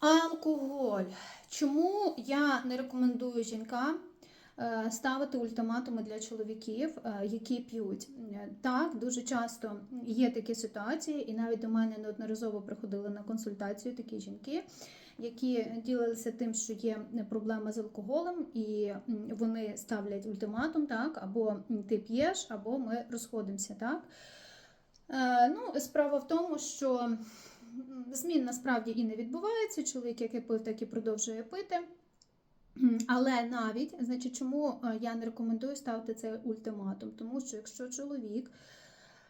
Алкоголь. Чому я не рекомендую жінкам е, ставити ультиматуми для чоловіків, е, які п'ють? Е, Так, дуже часто є такі ситуації, і навіть до мене неодноразово приходили на консультацію такі жінки, які ділилися тим, що є проблема з алкоголем, і вони ставлять ультиматум, так, або ти п'єш, або ми розходимося. Так? Ну, справа в тому, що змін насправді і не відбувається. Чоловік, який пив, так і продовжує пити. Але навіть, значить, чому е, я не рекомендую ставити цей ультиматум? Тому що якщо чоловік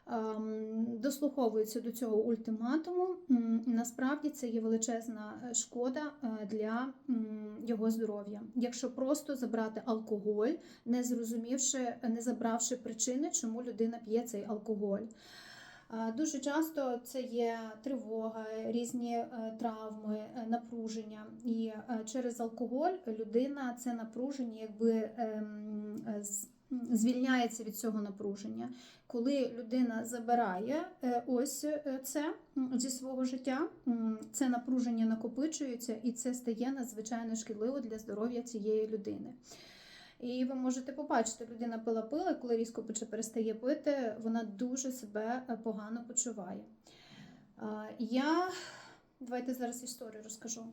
ем, дослуховується до цього ультиматуму, насправді це є величезна е, шкода е, для його здоров'я. Якщо просто забрати алкоголь, не зрозумівши, не забравши причини, чому людина п'є цей алкоголь. А, Дуже часто це є тривога, різні е, травми, е, напруження. І е, через алкоголь людина це напруження якби ем, е, звільняється від цього напруження. Коли людина забирає е, ось е, це зі свого життя, це напруження накопичується і це стає надзвичайно шкідливо для здоров'я цієї людини. І ви можете побачити, людина пила пила, коли різко перестає пити, вона дуже себе е, погано почуває. Я давайте зараз історію розкажу.